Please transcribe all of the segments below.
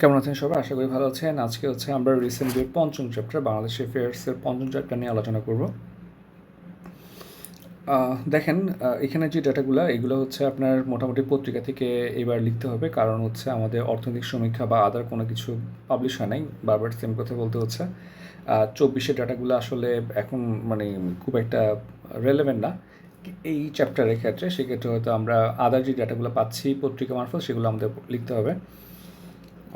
কেমন আছেন সবাই? আশা করি ভালো আছেন। আজকে হচ্ছে আমরা রিসেন্টলি পঞ্চম চ্যাপ্টার বাংলাদেশ অ্যাফেয়ার্সের পঞ্চম চ্যাপ্টার নিয়ে আলোচনা করব। দেখেন এখানে যে ডাটাগুলো এগুলো হচ্ছে আপনার মোটামুটি পত্রিকা থেকে এবার লিখতে হবে। কারণ হচ্ছে আমাদের অর্থনৈতিক সমীক্ষা বা আদার কোনো কিছু পাবলিশ হয় নাই। বারবার সেম কথা বলতে হচ্ছে। চব্বিশের ডাটাগুলো আসলে এখন মানে খুব একটা রেলেভেন্ট না। এই চ্যাপ্টারের ক্ষেত্রে, সেক্ষেত্রে হয়তো আমরা আদার যে ডাটাগুলো পাচ্ছি পত্রিকা মারফত, সেগুলো আমাদের লিখতে হবে।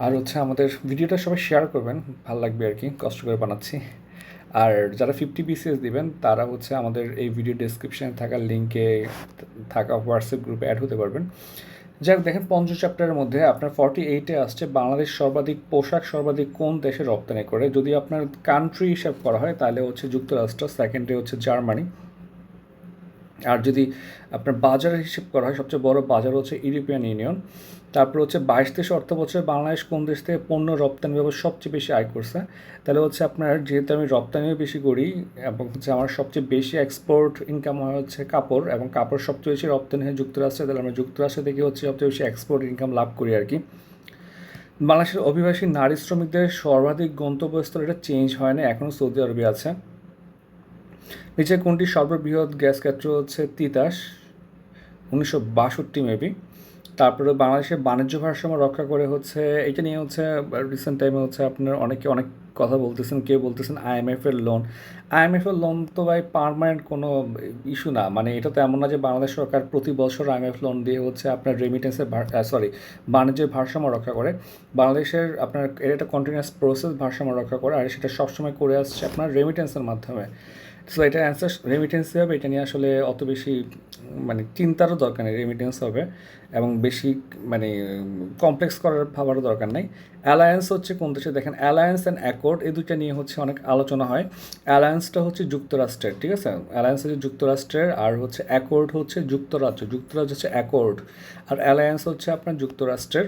আর হচ্ছে আমাদের ভিডিওটা সবাই শেয়ার করবেন, ভালো লাগবে আর কি, কষ্ট করে বানাচ্ছি। আর যারা ফিফটি বিসিএস দিবেন, তারা হচ্ছে আমাদের এই ভিডিও ডেসক্রিপশনে থাকা লিঙ্কে থাকা হোয়াটসঅ্যাপ গ্রুপে অ্যাড হতে পারবেন। যাই হোক, দেখেন পঞ্চ চ্যাপ্টারের মধ্যে আপনার ফর্টি এইটে আসছে, বাংলাদেশ সর্বাধিক পোশাক সর্বাধিক কোন দেশে রপ্তানি করে? যদি আপনার কান্ট্রি হিসাব করা হয়, তাহলে হচ্ছে যুক্তরাষ্ট্র সেকেন্ডে হচ্ছে জার্মানি। আর যদি আপনার বাজার হিসেব করা হয়, সবচেয়ে বড় বাজার হচ্ছে ইউরোপিয়ান ইউনিয়ন। তারপর হচ্ছে বাইশ তেইশ অর্থ বছরে বাংলাদেশ কোন দেশ থেকে পণ্য রপ্তানি ব্যবস্থা সবচেয়ে বেশি আয় করছে? তাহলে হচ্ছে আপনার যেহেতু আমি রপ্তানিও বেশি করি এবং হচ্ছে আমার সবচেয়ে বেশি এক্সপোর্ট ইনকাম হয় হচ্ছে কাপড় এবং কাপড় সবচেয়ে বেশি রপ্তানি হয় যুক্তরাষ্ট্রে, তাহলে আমরা যুক্তরাষ্ট্র থেকে হচ্ছে সবচেয়ে বেশি এক্সপোর্ট ইনকাম লাভ করি আর কি। বাংলাদেশের অভিবাসী নারী শ্রমিকদের সর্বাধিক গন্তব্যস্থল, এটা চেঞ্জ হয় না এখনও সৌদি আরবে আছে। নিচে কোনটি সর্ববৃহৎ গ্যাস ক্ষেত্র হচ্ছে তিতাস? উনিশশো বাষট্টি মেবি। তারপরে বাংলাদেশের বাণিজ্য ভারসাম্য রক্ষা করে হচ্ছে, এটা নিয়ে হচ্ছে রিসেন্ট টাইমে হচ্ছে আপনার অনেকে অনেক কথা বলতেছেন, কেউ বলতেছেন আইএমএফ এর লোন আইএমএফ এর লোন তো ভাই পারমানেন্ট কোনো ইস্যু না। মানে এটা তো এমন না যে বাংলাদেশ সরকার প্রতি বছর আইএমএফ লোন দিয়ে হচ্ছে আপনার রেমিটেন্সের সরি বাণিজ্যের ভারসাম্য রক্ষা করে। বাংলাদেশের আপনার এটা কন্টিনিউয়াস প্রসেস ভারসাম্য রক্ষা করে, আর সেটা সবসময় করে আসছে আপনার রেমিটেন্সের মাধ্যমে। সো এটা অ্যান্সার রেমিটেন্সই হবে, এটা নিয়ে আসলে অত বেশি মানে চিন্তারও দরকার নেই রেমিটেন্স হবে। এবং বেশি মানে কমপ্লেক্স করার ভাবারও দরকার নেই। অ্যালায়েন্স হচ্ছে কোন দেশে? দেখেন অ্যালায়েন্স অ্যান্ড অ্যাকর্ড এই দুইটা নিয়ে হচ্ছে অনেক আলোচনা হয়। অ্যালায়েন্সটা হচ্ছে যুক্তরাষ্ট্রের, ঠিক আছে? অ্যালায়েন্স হচ্ছে যুক্তরাষ্ট্রের, আর হচ্ছে অ্যাকর্ড হচ্ছে যুক্তরাজ্য। যুক্তরাজ্য হচ্ছে অ্যাকর্ড আর অ্যালায়েন্স হচ্ছে আপনার যুক্তরাষ্ট্রের।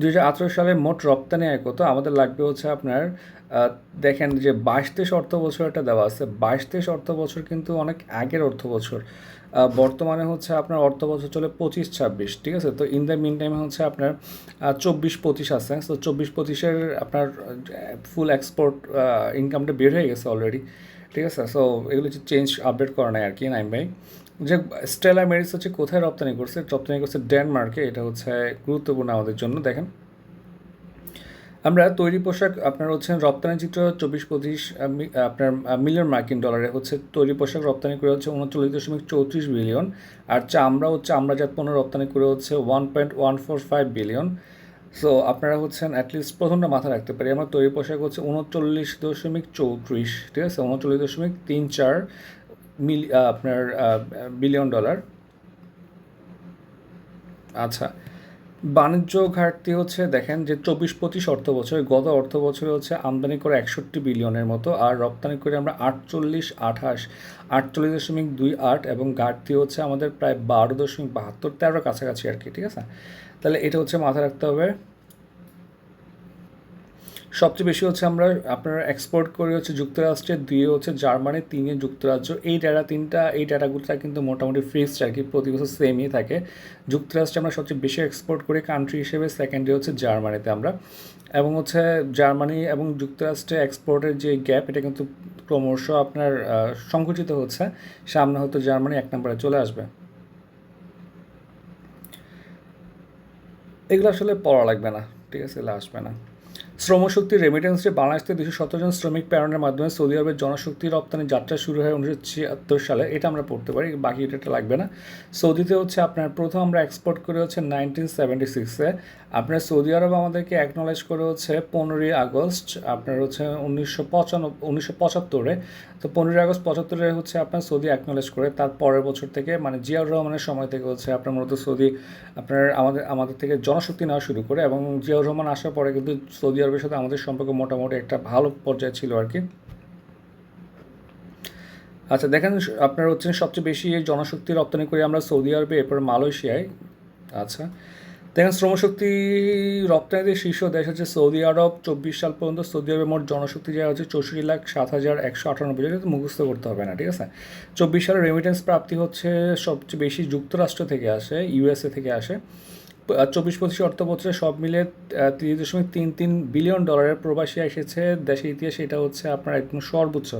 দুই হাজার আঠেরো সালে মোট রপ্তানি আয় কত? আমাদের লাগবে হচ্ছে আপনার দেখেন যে বাইশ তেইশ অর্থ বছর একটা দেওয়া আছে। বাইশ তেইশ অর্থ বছর কিন্তু অনেক আগের অর্থ বছর বর্তমানে হচ্ছে আপনার অর্থ বছর চলে পঁচিশ ছাব্বিশ ঠিক আছে? তো ইন দ্য মিন টাইমে হচ্ছে আপনার চব্বিশ পঁচিশ আছে। তো চব্বিশ পঁচিশের আপনার ফুল এক্সপোর্ট ইনকামটা বের হয়ে গেছে অলরেডি ঠিক আছে? সো এগুলো হচ্ছে চেঞ্জ আপডেট করা নাই আর কি, নাইম ভাই। যে স্টেলা মেরিস হচ্ছে কোথায় রপ্তানি করছে? রপ্তানি করছে ডেনমার্কে এটা হচ্ছে গুরুত্বপূর্ণ আমাদের জন্য। দেখেন আমরা তৈরি পোশাক আপনার হচ্ছে রপ্তানি চিত্র চব্বিশ, পঁচিশ আপনার মিলিয়ন মার্কিন ডলারে হচ্ছে তৈরি পোশাক রপ্তানি করে হচ্ছে উনচল্লিশ দশমিক চৌত্রিশ বিলিয়ন। আর চামড়া হচ্ছে আমরাজাত পণ্য রপ্তানি করে হচ্ছে one point one four five billion. So আপনারা হচ্ছেন অ্যাটলিস্ট প্রথমটা মাথায় রাখতে পারি। আমার তৈরি পোশাক হচ্ছে উনচল্লিশ দশমিক চৌত্রিশ, ঠিক আছে? উনচল্লিশ দশমিক তিন চার মিল আপনার বিলিয়ন ডলার। আচ্ছা। বাণিজ্য ঘাটতি হচ্ছে, দেখেন যে চব্বিশ পঁচিশ অর্থ বছরে, গত অর্থ বছরে হচ্ছে আমদানি করে একষট্টি বিলিয়নের মতো, আর রপ্তানি করে আমরা আটচল্লিশ আঠাশ, আটচল্লিশ দশমিক দুই আট, এবং ঘাটতি হচ্ছে আমাদের প্রায় বারো দশমিক বাহাত্তর তেরোর কাছাকাছি আর কি, ঠিক আছে? তাহলে এটা হচ্ছে মাথায় রাখতে হবে। সবচেয়ে বেশি হচ্ছে আমরা, আপনারা এক্সপোর্ট করি হচ্ছে যুক্তরাষ্ট্রের দুই হচ্ছে জার্মানি তিনে যুক্তরাজ্য, এই ডাটা তিনটা, এই ডাটাগুলো কিন্তু মোটামুটি ফিক্সড আর কি প্রতি বছর সেমই থাকে। যুক্তরাষ্ট্রে আমরা সবচেয়ে বেশি এক্সপোর্ট করি কান্ট্রি হিসেবে সেকেন্ডে হচ্ছে জার্মানিতে আমরা। এবং হচ্ছে জার্মানি এবং যুক্তরাষ্ট্রে এক্সপোর্টের যে গ্যাপ এটা কিন্তু ক্রমশ আপনার সংকুচিত হচ্ছে। সামনে হয়তো জার্মানি এক নম্বরে চলে আসবে। এগুলো আসলে পড়া লাগবে না, ঠিক আছে? এগুলো আসবে না। শ্রমশক্তি রেমিটেন্সে বাংলাদেশ থেকে দুশো সতেরো জন শ্রমিক প্রেরণের মাধ্যমে সৌদি আরবের জনশক্তি রপ্তানি যাত্রা শুরু হয় উনিশশো ছিয়াত্তর সালে। এটা আমরা পড়তে পারি, বাকি এটা লাগবে না। সৌদিতে হচ্ছে আপনার প্রথম আমরা এক্সপোর্ট করে হচ্ছে নাইনটিন সেভেন্টি সিক্সে আপনার সৌদি আরব আমাদেরকে অ্যাকনোলেজ করে হচ্ছে পনেরোই আগস্ট, আপনার হচ্ছে উনিশশো পঁচানব্বই উনিশশো পঁচাত্তরে। তো পনেরোই আগস্ট পঁচাত্তরে হচ্ছে আপনার সৌদি অ্যাকনোলেজ করে, তার পরের বছর থেকে মানে জিয়াউর রহমানের সময় থেকে হচ্ছে আপনার মূলত সৌদি, আপনার আমাদের আমাদের থেকে জনশক্তি নেওয়া শুরু করে এবং জিয়াউর রহমান আসার পরে কিন্তু সৌদি আরবের সাথে আমাদের সম্পর্ক মোটামুটি একটা ভালো পর্যায়ে ছিল আর কি। আচ্ছা দেখেন আপনার হচ্ছে সবচেয়ে বেশি এই জনশক্তি রপ্তানি করি আমরা সৌদি আরবে, এরপর মালয়েশিয়ায়। আচ্ছা দেখেন, শ্রমশক্তি রপ্তানিতে শীর্ষ দেশ হচ্ছে সৌদি আরব। চব্বিশ সাল পর্যন্ত সৌদি আরবের মোট জনশক্তি যা হচ্ছে চৌষট্টি লাখ সাত হাজার একশো আটানব্বই যেটা মুখস্থ করতে হবে না, ঠিক আছে? চব্বিশ সালে রেমিটেন্স প্রাপ্তি হচ্ছে সবচেয়ে বেশি যুক্তরাষ্ট্র থেকে আসে ইউএসএ থেকে আসে। চব্বিশ পঁচিশ অর্থ বছরে সব মিলে তিরিশ দশমিক তিন তিন বিলিয়ন ডলারের প্রবাসী এসেছে। দেশের ইতিহাসে এটা হচ্ছে আপনার একদম সর্বোচ্চ,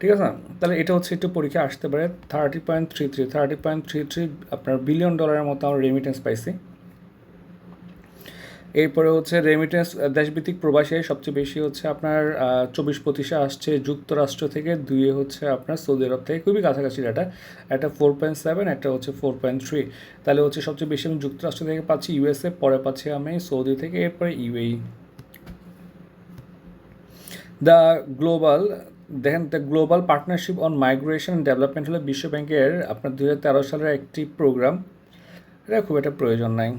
ঠিক আছে? তাহলে এটা হচ্ছে একটু পরীক্ষা আসতে পারে। Thirty point three three thirty point three three আপনার বিলিয়ন ডলারের মতো আমরা রেমিটেন্স পাইছি। এরপরে হচ্ছে রেমিটেন্স দেশভিত্তিক প্রবাসী সবচেয়ে বেশি হচ্ছে আপনার চব্বিশ পঁচিশে আসছে যুক্তরাষ্ট্র থেকে, দুইয়ে হচ্ছে আপনার সৌদি আরব থেকে। খুবই কাছাকাছি ডাটা একটা ফোর পয়েন্ট সেভেন একটা হচ্ছে ফোর পয়েন্ট থ্রি তাহলে হচ্ছে সবচেয়ে বেশি আমি যুক্তরাষ্ট্র থেকে পাচ্ছি ইউএসএ পরে পাচ্ছি আমি সৌদি থেকে, এরপরে ইউএই দ্য গ্লোবাল দেখেন the global partnership on migration development হলো বিশ্ব ব্যাংকের আপনার দু হাজার তেরো সালের একটি প্রোগ্রাম এটা খুব একটা প্রয়োজন নাই।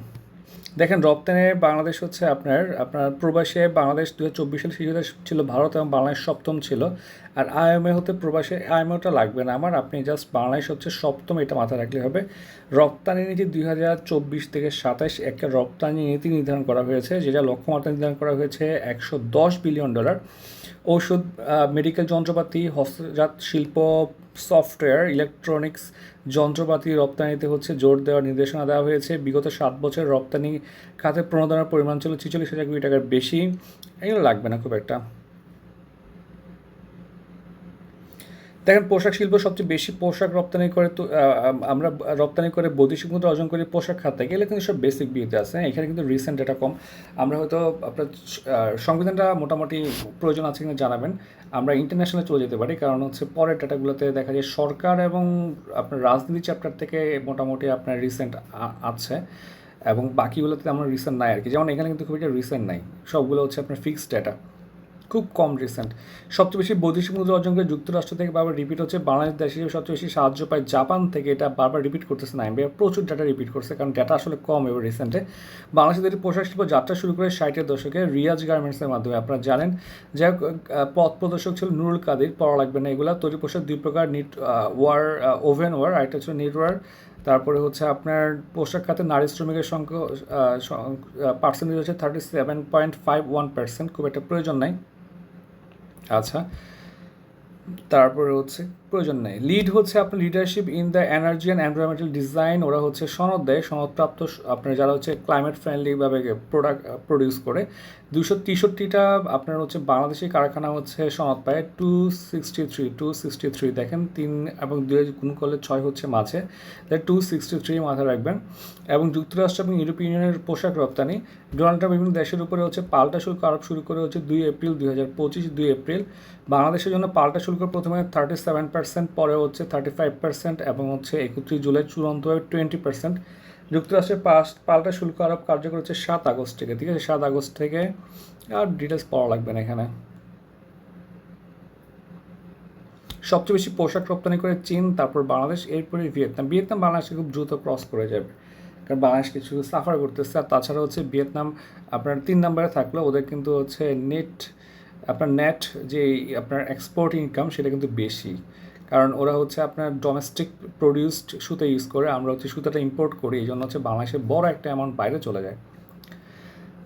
দেখেন, রপ্তানি বাংলাদেশ হচ্ছে আপনার আপনার প্রবাসে বাংলাদেশ দু হাজার চব্বিশ সালে শিশু ছিল ভারত এবং বাংলাদেশ সপ্তম ছিল। আর আইএমএ হতে প্রবাসে আইএমএটা লাগবে না আমার, আপনি জাস্ট বাংলাদেশ হচ্ছে সপ্তম, এটা মাথায় রাখলে হবে। রপ্তানি নীতি দুই হাজার চব্বিশ থেকে সাতাশ, একটা রপ্তানি নীতি নির্ধারণ করা হয়েছে, যেটা লক্ষ্যমাত্রা নির্ধারণ করা হয়েছে একশো দশ বিলিয়ন ডলার। ঔষধ মেডিকেল যন্ত্রপাতি, হস্তজাত শিল্প সফটওয়্যার ইলেকট্রনিক্স যন্ত্রপাতি রপ্তানিতে হচ্ছে জোর দেওয়ার নির্দেশনা দেওয়া হয়েছে। বিগত সাত বছর রপ্তানি খাতে প্রণোদনার পরিমাণ ছিল ছিচল্লিশ হাজার কোটি টাকার বেশি। এগুলো লাগবে না খুব একটা। দেখেন পোশাক শিল্প সবচেয়ে বেশি পোশাক রপ্তানি করে তো আমরা রপ্তানি করে বৈদেশিক মুদ্রা অর্জন করি পোশাক খাতে। গেলে কিন্তু সব বেসিক বিয়েতে আছে হ্যাঁ, এখানে কিন্তু রিসেন্ট ডেটা কম। আমরা হয়তো আপনার সংবিধানটা মোটামুটি প্রয়োজন আছে কিনা জানাবেন। আমরা ইন্টারন্যাশনালে চলে যেতে পারি কারণ হচ্ছে পরের ডেটাগুলোতে দেখা যায় সরকার এবং আপনার রাজনীতি চ্যাপ্টার থেকে মোটামুটি আপনার রিসেন্ট আছে এবং বাকিগুলোতে আমরা রিসেন্ট নাই আর কি যেমন এখানে কিন্তু খুব একটা রিসেন্ট নাই। সবগুলো হচ্ছে আপনার ফিক্সড ডেটা খুব কম রিসেন্ট সবচেয়ে বেশি বৈদেশিক মুদ্রা অর্জন করে যুক্তরাষ্ট্র থেকে বারবার রিপিট হচ্ছে। বাংলাদেশ দেশ হিসেবে সবচেয়ে বেশি সাহায্য পায় জাপান থেকে। এটা বারবার রিপিট করতেছে না। এমবিআই প্রচুর ডাটা রিপিট করছে কারণ ডাটা আসলে কম এবার রিসেন্টে বাংলাদেশের পোশাক শিল্প যাত্রা শুরু করে ষাটের দশকে রিয়াজ গার্মেন্টসের মাধ্যমে আপনারা জানেন। যে পথ প্রদর্শক ছিল নুরুল কাদির, পড়া লাগবে না এগুলা। তৈরি পোশাক দুই প্রকার নিট ওয়ার ওভেন ওয়ার আরেকটা ছিল নিট ওয়ার তারপরে হচ্ছে আপনার পোশাক খাতে নারী শ্রমিকের সংখ্যা পার্সেন্টেজ হচ্ছে thirty seven point five one percent খুব একটা প্রয়োজন নাই। আচ্ছা তারপরে হচ্ছে প্রয়োজন নেই। লিড হচ্ছে আপনার leadership in the energy and environmental design ওরা হচ্ছে সনদ দেয়। সনদপ্রাপ্ত আপনার যারা হচ্ছে ক্লাইমেট ফ্রেন্ডলিভাবে প্রোডাক্ট প্রডিউস করে দুশো তেষট্টিটা আপনার হচ্ছে বাংলাদেশি কারখানা হচ্ছে সনদ পায়। Two sixty three two sixty three দেখেন, তিন এবং দুই গুণ করলে ছয় হচ্ছে মাঝে টু সিক্সটি থ্রি মাথায় রাখবেন। এবং যুক্তরাষ্ট্র এবং ইউরোপীয় ইউনিয়নের পোশাক রপ্তানি। ডোনাল্ড ট্রাম্প বিভিন্ন দেশের উপরে হচ্ছে পাল্টা শুল্ক আরোপ শুরু করে হচ্ছে দুই এপ্রিল দুই হাজার পঁচিশ, দুই এপ্রিল। বাংলাদেশের জন্য পাল্টা শুল্ক প্রথমে থার্টি সেভেন পার্সেন্ট পরে হচ্ছে থার্টি ফাইভ পার্সেন্ট এবং হচ্ছে একত্রিশ জুলাই চূড়ান্তভাবে টোয়েন্টি পার্সেন্ট যুক্তরাষ্ট্রের পাস পাল্টা শুল্ক আরোপ কার্যকর হচ্ছে সাত আগস্ট থেকে, ঠিক আছে? সাত আগস্ট থেকে আর ডিটেলস পাওয়া লাগবে না এখানে। সবচেয়ে বেশি পোশাক রপ্তানি করে চীন, তারপর বাংলাদেশ, এরপরে ভিয়েতনাম। ভিয়েতনাম বাংলাদেশে খুব দ্রুত ক্রস করে যাবে, কারণ বাংলাদেশ কিছু সাফার করতেছে। আর তাছাড়া হচ্ছে ভিয়েতনাম আপনার তিন নম্বরে থাকলেও ওদের কিন্তু হচ্ছে নেট আপনার নেট যে আপনার এক্সপোর্ট ইনকাম সেটা কিন্তু বেশি। কারণ ওরা হচ্ছে আপনার ডোমেস্টিক প্রডিউসড সুতা ইউজ করে, আমরা হচ্ছে সুতাটা ইম্পোর্ট করি, এই জন্য হচ্ছে বাংলাদেশে বড় একটা অ্যামাউন্ট বাইরে চলে যায়।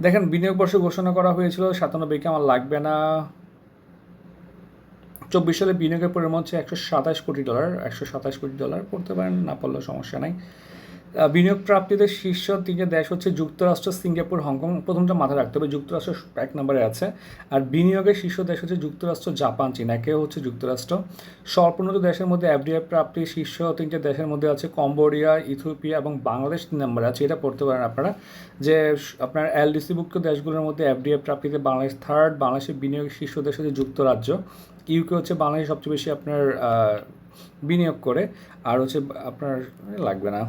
দেখেন বিনিয়োগ বর্ষ ঘোষণা করা হয়েছিল, সাতানব্বইকে আমার লাগবে না। চব্বিশ সালে বিনিয়োগের পরিমাণ হচ্ছে একশো সাতাশ কোটি ডলার, একশো সাতাশ কোটি ডলার পড়তে পারেন, না পড়লে সমস্যা নাই। বিনিয়োগ প্রাপ্তিতে শীর্ষ তিনটে দেশ হচ্ছে যুক্তরাষ্ট্র, সিঙ্গাপুর, হংকং। প্রথমটা মাথায় রাখতে হবে, যুক্তরাষ্ট্র এক নম্বরে আছে। আর বিনিয়োগের শীর্ষ দেশ হচ্ছে যুক্তরাষ্ট্র, জাপান, চীন। একে হচ্ছে যুক্তরাষ্ট্র। স্বল্পোন্নত দেশের মধ্যে এফডিআই প্রাপ্তি শীর্ষ তিনটে দেশের মধ্যে আছে কম্বোডিয়া, ইথিওপিয়া এবং বাংলাদেশ তিন নম্বরে আছে। এটা পড়তে পারেন আপনারা। যে আপনার এলডিসিভুক্ত দেশগুলোর মধ্যে এফডিআই প্রাপ্তিতে বাংলাদেশ থার্ড বাংলাদেশের বিনিয়োগের শীর্ষ দেশ হচ্ছে যুক্তরাজ্য। ইউকে হচ্ছে বাংলাদেশ সবচেয়ে বেশি আপনার বিনিয়োগ করে। আর হচ্ছে আপনার লাগবে না।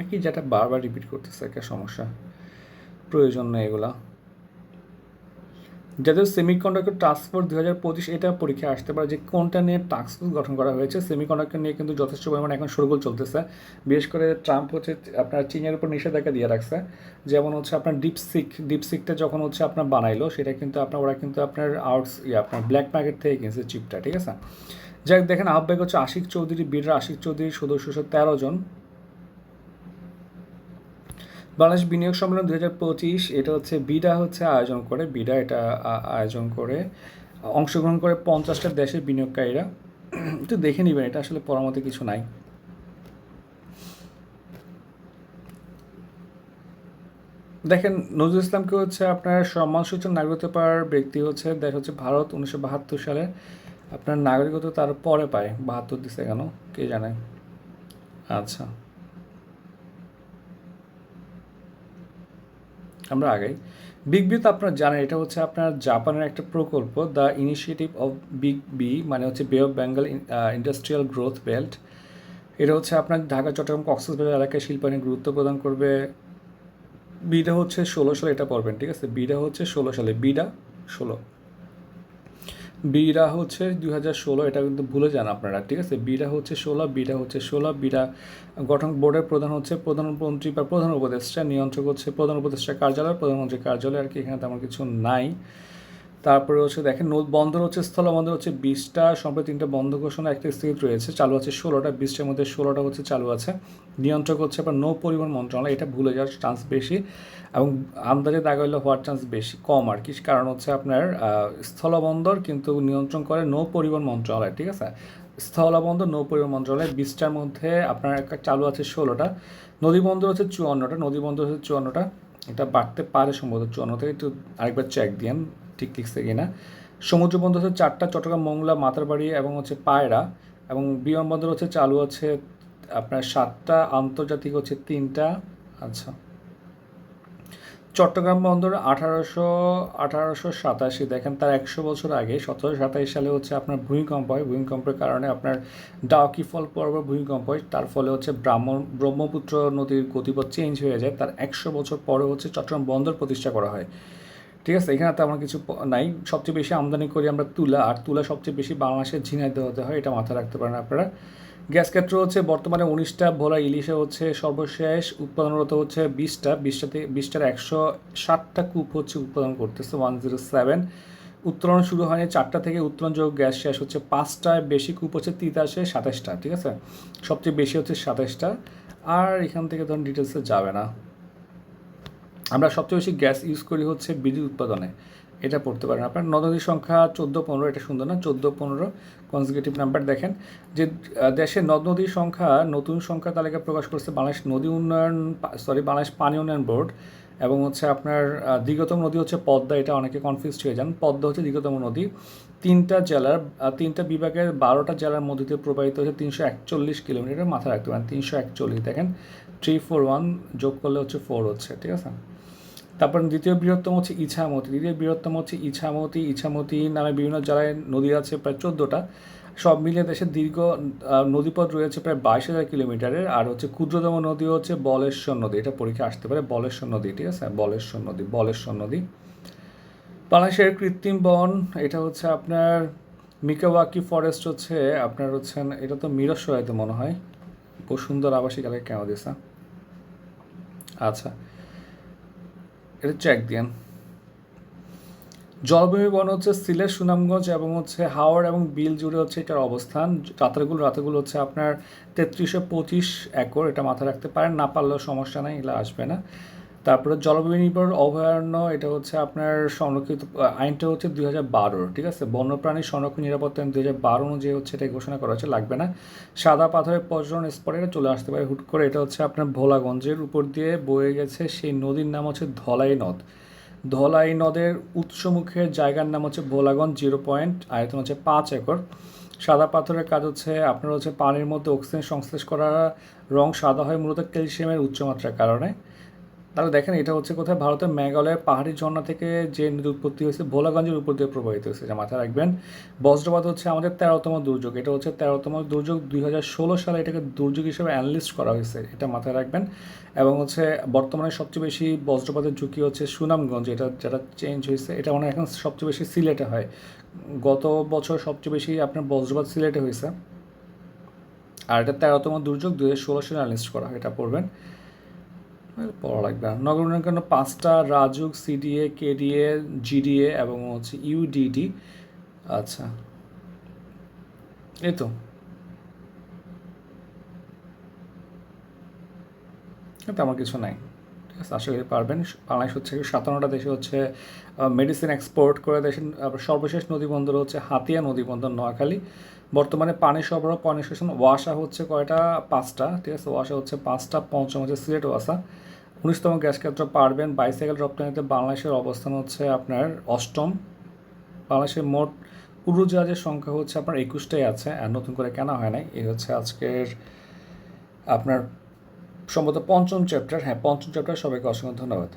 একই যেটা বারবার রিপিট করতেছে একটা সমস্যা? প্রয়োজন নেই এগুলা। যাদের সেমিকন্ডাক্টর টাস্ক ফোর্স দু হাজার পঁচিশ এটা পরীক্ষা আসতে পারে যে কোনটা নিয়ে টাস্ক ফোর্স গঠন করা হয়েছে। সেমিকন্ডাক্টর নিয়ে কিন্তু যথেষ্ট পরিমাণে এখন সরগোল চলতেছে। বিশেষ করে ট্রাম্প হচ্ছে আপনার চীনের উপর নিষেধাজ্ঞা দিয়ে রাখছে। যেমন হচ্ছে আপনার ডিপসিক ডিপসিকটা যখন হচ্ছে আপনার বানাইলো, সেটা কিন্তু আপনার, ওরা কিন্তু আপনার আউটস ইয়ে আপনার ব্ল্যাক মার্কেট থেকে কিনছে চিপটা ঠিক আছে? যাই দেখেন আহ্বায়ক হচ্ছে আশিক চৌধুরী বীররা আশিক চৌধুরী, সদস্য তেরো জন। বাংলাদেশ বিনিয়োগ সম্মেলন দু হাজার পঁচিশ, এটা হচ্ছে বিডা হচ্ছে আয়োজন করে, বিডা এটা আয়োজন করে, অংশগ্রহণ করে পঞ্চাশটা দেশের বিনিয়োগকারীরা। একটু দেখে নেবেন, এটা আসলে পরামতে কিছু নাই। দেখেন, নজরুল ইসলামকে হচ্ছে আপনার সম্মানসূচক নাগরিকত্ব পাওয়ার ব্যক্তি হচ্ছে, দেশ হচ্ছে ভারত উনিশশো বাহাত্তর সালে। আপনার নাগরিকত্ব তার পরে পায়, বাহাত্তর দিছে কেন, কে জানে? আচ্ছা। আমরা আগেই। বিগ বি তো আপনারা জানেন, এটা হচ্ছে আপনার জাপানের একটা প্রকল্প the initiative of big B মানে হচ্ছে bay of Bengal industrial growth belt এটা হচ্ছে আপনার ঢাকা, চট্টগ্রাম, কক্সবাজার এলাকায় শিল্পায়নে গুরুত্ব প্রদান করবে। বিটা হচ্ছে ষোলো সালে এটা পড়বেন, ঠিক আছে? বিটা হচ্ছে ষোলো সালে বিটা ষোলো। বিটা হচ্ছে দুই হাজার ষোলো, এটা কিন্তু ভুলে যান আপনারা, ঠিক আছে? বিরা হচ্ছে ষোলো, বিরা হচ্ছে ষোলো, বিরা গঠন বোর্ডের প্রধান হচ্ছে প্রধানমন্ত্রী বা প্রধান উপদেষ্টা, নিয়ন্ত্রক হচ্ছে প্রধান উপদেষ্টা কার্যালয়, প্রধানমন্ত্রী কার্যালয়, আর কি এখানে তেমন কিছু নাই। তারপরে হচ্ছে দেখেন বন্দর হচ্ছে স্থলবন্দর হচ্ছে বিশটা, সম্প্রতি তিনটা বন্ধ ঘোষণা একটা স্থগিত রয়েছে, চালু আছে ষোলোটা, বিশটার মধ্যে ষোলোটা হচ্ছে চালু আছে। নিয়ন্ত্রক হচ্ছে আপনার নৌ পরিবহন মন্ত্রণালয়, এটা ভুলে যাওয়ার চান্স বেশি এবং আন্দাজে দাগ হইলে হওয়ার চান্স বেশি কম আর কি, কারণ হচ্ছে আপনার স্থলবন্দর কিন্তু নিয়ন্ত্রণ করে নৌ পরিবহন মন্ত্রণালয়, ঠিক আছে? স্থলবন্দর নৌ পরিবহন মন্ত্রণালয়, বিশটার মধ্যে আপনার একটা চালু আছে ষোলোটা, নদী বন্দর হচ্ছে চুয়ান্নটা, নদী বন্দর হচ্ছে চুয়ান্নটা, এটা বাড়তে পারে সম্ভবত চুয়ান্ন থেকে একটু আরেকবার চেক দিন ঠিক লিখছে কিনা। সমুদ্র বন্দর হচ্ছে চারটা, চট্টগ্রাম, মংলা মাতারবাড়ি এবং হচ্ছে পায়রা এবং বিমানবন্দর হচ্ছে চালু আছে আপনার সাতটা, আন্তর্জাতিক হচ্ছে তিনটা। আচ্ছা। চট্টগ্রাম বন্দর আঠারোশো আঠারোশো সাতাশি, দেখেন তার একশো বছর আগে, সতেরোশো সাতাশি সালে হচ্ছে আপনার ভূমিকম্প হয়। ভূমিকম্পের কারণে আপনার ডাউকি ফল পর্ব ভূমিকম্প হয়। তার ফলে হচ্ছে ব্রাহ্মণ, ব্রহ্মপুত্র নদীর গতিপথ চেঞ্জ হয়ে যায়। তার একশো বছর পরে হচ্ছে চট্টগ্রাম বন্দর প্রতিষ্ঠা করা হয়। ঠিক আছে, এখানে তেমন কিছু নাই। সবচেয়ে বেশি আমদানি করি আমরা তুলা, আর তুলা সবচেয়ে বেশি বাংলাদেশের ঝিনাইতে হতে হয়, এটা মাথায় রাখতে পারেন আপনারা। গ্যাস ক্ষেত্র হচ্ছে বর্তমানে উনিশটা, ভোলা ইলিশে হচ্ছে সর্বশেষ উৎপাদনরত হচ্ছে বিশটা বিশটাতে বিশটার একশো ষাটটা কূপ হচ্ছে উৎপাদন করতেছে, ওয়ান জিরো সেভেন। উত্তোলন শুরু হয়নি, চারটা থেকে উত্তোলনযোগ্য গ্যাস শেষ হচ্ছে পাঁচটায়, বেশি কূপ হচ্ছে তিতাশে সাতাশটা, ঠিক আছে? সবচেয়ে বেশি হচ্ছে সাতাশটা। আর এখান থেকে ধরুন ডিটেলসে যাবে না। আমরা সবচেয়ে বেশি গ্যাস ইউজ করি হচ্ছে বিদ্যুৎ উৎপাদনে। এটা পড়তে পারেন আপনার। নদীর সংখ্যা চোদ্দ পনেরো, এটা সুন্দর না? চোদ্দ পনেরো কনজিকিউটিভ নাম্বার দেখেন যে দেশের নদ নদীর সংখ্যা, নতুন সংখ্যা তালিকা প্রকাশ করছে বাংলাদেশ নদী উন্নয়ন সরি বাংলাদেশ পানি উন্নয়ন বোর্ড এবং হচ্ছে আপনার দীর্ঘতম নদী হচ্ছে পদ্মা, এটা অনেকে কনফিউজ হয়ে যান। পদ্মা হচ্ছে দীর্ঘতম নদী। তিনটা জেলার তিনটা বিভাগের বারোটা জেলার মধ্যে দিয়ে প্রবাহিত হচ্ছে তিনশো একচল্লিশ কিলোমিটার। মাথায় রাখতে পারেন, তিনশো একচল্লিশ দেখেন। থ্রি ফোর ওয়ান যোগ করলে হচ্ছে ফোর হচ্ছে, ঠিক আছে? তারপর দ্বিতীয় বৃহত্তম হচ্ছে ইছামতি। দ্বিতীয় বৃহত্তম হচ্ছে ইছামতি। ইছামতি নামে বিভিন্ন জেলায় নদী আছে প্রায় চোদ্দোটা। সব মিলিয়ে দেশের দীর্ঘ নদীপথ রয়েছে প্রায় বাইশ হাজার কিলোমিটারের। আর হচ্ছে ক্ষুদ্রতম নদী হচ্ছে বলেশ্বর নদী। এটা পরীক্ষা আসতে পারে। বলেশ্বর নদী, ঠিক আছে? বলেশ্বর নদী বলেশ্বর নদী। বাংলাদেশের কৃত্রিম বন, এটা হচ্ছে আপনার মিকাওয়াকি ফরেস্ট হচ্ছে, আপনার হচ্ছেন এটা তো মিরসরাইতে মনে হয়। খুব সুন্দর আবাসিক এলাকা কেন দিয়েছে আচ্ছা। এটা চেক দিন জলবায়ু বন হচ্ছে সিলেট, সুনামগঞ্জ এবং হচ্ছে হাওড় এবং বিল জুড়ে হচ্ছে এটার অবস্থান। রাতেরগুলো, রাতেগুলো হচ্ছে আপনার তেত্রিশশো পঁচিশ একর, এটা মাথায় রাখতে পারেন। না পারলেও সমস্যা নাই, এগুলো আসবে না। তারপরে জলবায়ু নির্ভর অভয়ারণ্য, এটা হচ্ছে আপনার সংরক্ষিত আইনটা হচ্ছে দুই হাজার বারোর ঠিক আছে? বন্যপ্রাণী সংরক্ষণ নিরাপত্তা আইন দুই হাজার বারো অনুযায়ী হচ্ছে এটা ঘোষণা করা হচ্ছে লাগবে না। সাদা পাথরের পর্যটন স্পটে এটা চলে আসতে পারে, হুট করে। এটা হচ্ছে আপনার ভোলাগঞ্জের উপর দিয়ে বয়ে গেছে, সেই নদীর নাম হচ্ছে ধলাই নদ। ধলাই নদের উৎসমুখের জায়গার নাম হচ্ছে ভোলাগঞ্জ, জিরো পয়েন্ট, আয়তন হচ্ছে পাঁচ একর। সাদা পাথরের কাজ হচ্ছে আপনার হচ্ছে পানির মধ্যে অক্সিজেন সংশ্লেষ করা রং সাদা হয় মূলত ক্যালসিয়ামের উচ্চমাত্রার কারণে। তাহলে দেখেন, এটা হচ্ছে কোথায়? ভারতের মেঘালয়ের পাহাড়ি ঝর্ণা থেকে যে নদী উৎপত্তি হয়েছে, ভোলাগঞ্জের উপর দিয়ে প্রবাহিত হয়েছে যা মাথায় রাখবেন। বজ্রপাত হচ্ছে আমাদের তেরোতম দুর্যোগ। এটা হচ্ছে তেরোতম দুর্যোগ। দুই হাজার ষোলো সালে এটাকে দুর্যোগ হিসেবে অ্যানালিস্ট করা হয়েছে, এটা মাথায় রাখবেন। এবং হচ্ছে বর্তমানে সবচেয়ে বেশি বজ্রপাতের ঝুঁকি হচ্ছে সুনামগঞ্জ, এটা যেটা চেঞ্জ হয়েছে, এটা মনে এখন সবচেয়ে বেশি সিলেটে হয়। গত বছর সবচেয়ে বেশি আপনার বজ্রপাত সিলেটে হয়েছে। আর এটা তেরোতম দুর্যোগ। দু হাজার ষোলো সালে অ্যানালিস্ট করা হয়, এটা পড়বেন। পড়া লাগবে। নগর উন্নয়ন কেন্দ্র পাঁচটা রাজুক, সিডিএ, কেডিএ, জিডিএ এবং হচ্ছে ইউডিডি। আচ্ছা। এই তো। তেমন কিছু নাই। আশা করি পারবেন। বাংলাদেশ হচ্ছে সাতান্নটা দেশে হচ্ছে মেডিসিন এক্সপোর্ট করে দেশের সর্বশেষ নদীবন্দর হচ্ছে হাতিয়া নদীবন্দর নোয়াখালী। বর্তমানে পানি সরবরাহ, পানি শোষণ, ওয়াসা হচ্ছে কয়টা? পাঁচটা, ঠিক আছে? ওয়াসা হচ্ছে পাঁচটা, পঞ্চম হচ্ছে সিলেট ওয়াসা। উনিশতম গ্যাস ক্ষেত্র পারবেন, বাইসাইকেল রপ্তানিতে বাংলাদেশের অবস্থান হচ্ছে আপনার অষ্টম। বাংলাদেশের মোট উড়োজাহাজের সংখ্যা হচ্ছে আপনার একুশটাই আছে, আর নতুন করে কেনা হয় নাই। এই হচ্ছে আজকের আপনার সম্ভবত পঞ্চম চ্যাপ্টার হ্যাঁ পঞ্চম চ্যাপ্টার সবাইকে অসংখ্য ধন্যবাদ।